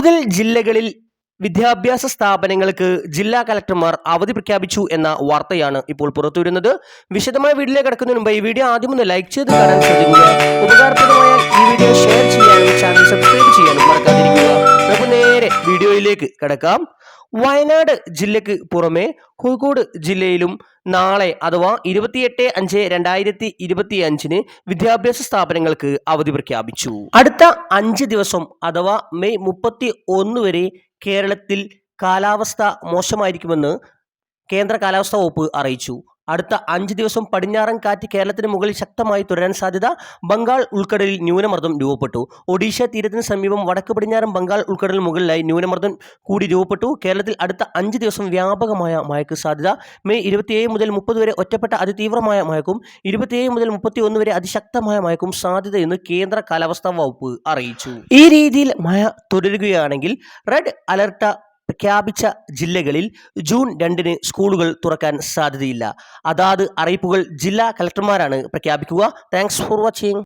കൂടുതൽ ജില്ലകളിൽ വിദ്യാഭ്യാസ സ്ഥാപനങ്ങൾക്ക് ജില്ലാ കലക്ടർമാർ അവധി പ്രഖ്യാപിച്ചു എന്ന വാർത്തയാണ് ഇപ്പോൾ പുറത്തുവരുന്നത്. വിശദമായ വീഡിയോയിലേക്ക് കിടക്കുന്നതിന് മുമ്പ് ഈ വീഡിയോ ആദ്യം ഒന്ന് ലൈക്ക് ചെയ്ത് കാണാൻ ശ്രദ്ധിക്കുക. ഉപകാരപ്രദമായ ഈ വീഡിയോ ഷെയർ ചെയ്യാനും ചാനൽ സബ്സ്ക്രൈബ് ചെയ്യാനും മറക്കാതിരിക്കുക. നമുക്ക് നേരെ വീഡിയോയിലേക്ക് കിടക്കാം. വയനാട് ജില്ലയ്ക്ക് പുറമെ കോഴിക്കോട് ജില്ലയിലും നാളെ അഥവാ ഇരുപത്തിയെട്ട് അഞ്ച് രണ്ടായിരത്തി ഇരുപത്തി അഞ്ചിന് വിദ്യാഭ്യാസ സ്ഥാപനങ്ങൾക്ക് അവധി പ്രഖ്യാപിച്ചു. അടുത്ത അഞ്ച് ദിവസം അഥവാ മെയ് മുപ്പത്തി ഒന്ന് വരെ കേരളത്തിൽ കാലാവസ്ഥ മോശമായിരിക്കുമെന്ന് കേന്ദ്ര കാലാവസ്ഥാ വകുപ്പ് അറിയിച്ചു. അടുത്ത അഞ്ച് ദിവസം പടിഞ്ഞാറൻ കാറ്റ് കേരളത്തിന് മുകളിൽ ശക്തമായി തുടരാൻ സാധ്യത ബംഗാൾ ഉൾക്കടലിൽ ന്യൂനമർദ്ദം രൂപപ്പെട്ടു. ഒഡീഷ തീരത്തിന് സമീപം വടക്ക് പടിഞ്ഞാറൻ ബംഗാൾ ഉൾക്കടലിന് മുകളിലായി ന്യൂനമർദ്ദം കൂടി രൂപപ്പെട്ടു. കേരളത്തിൽ അടുത്ത അഞ്ച് ദിവസം വ്യാപകമായ മഴയ്ക്ക് സാധ്യത. മെയ് ഇരുപത്തിയേഴ് മുതൽ മുപ്പത് വരെ ഒറ്റപ്പെട്ട അതിതീവ്രമായ മഴക്കും ഇരുപത്തിയേഴ് മുതൽ മുപ്പത്തി ഒന്ന് വരെ അതിശക്തമായ മഴക്കും സാധ്യതയെന്ന് കേന്ദ്ര കാലാവസ്ഥാ വകുപ്പ് അറിയിച്ചു. ഈ രീതിയിൽ മഴ തുടരുകയാണെങ്കിൽ റെഡ് അലർട്ട് പ്രഖ്യാപിച്ച ജില്ലകളിൽ ജൂൺ രണ്ടിന് സ്കൂളുകൾ തുറക്കാൻ സാധ്യതയില്ല. അതാത് അറിയിപ്പുകൾ ജില്ലാ കലക്ടർമാരാണ് പ്രഖ്യാപിക്കുക. Thanks for watching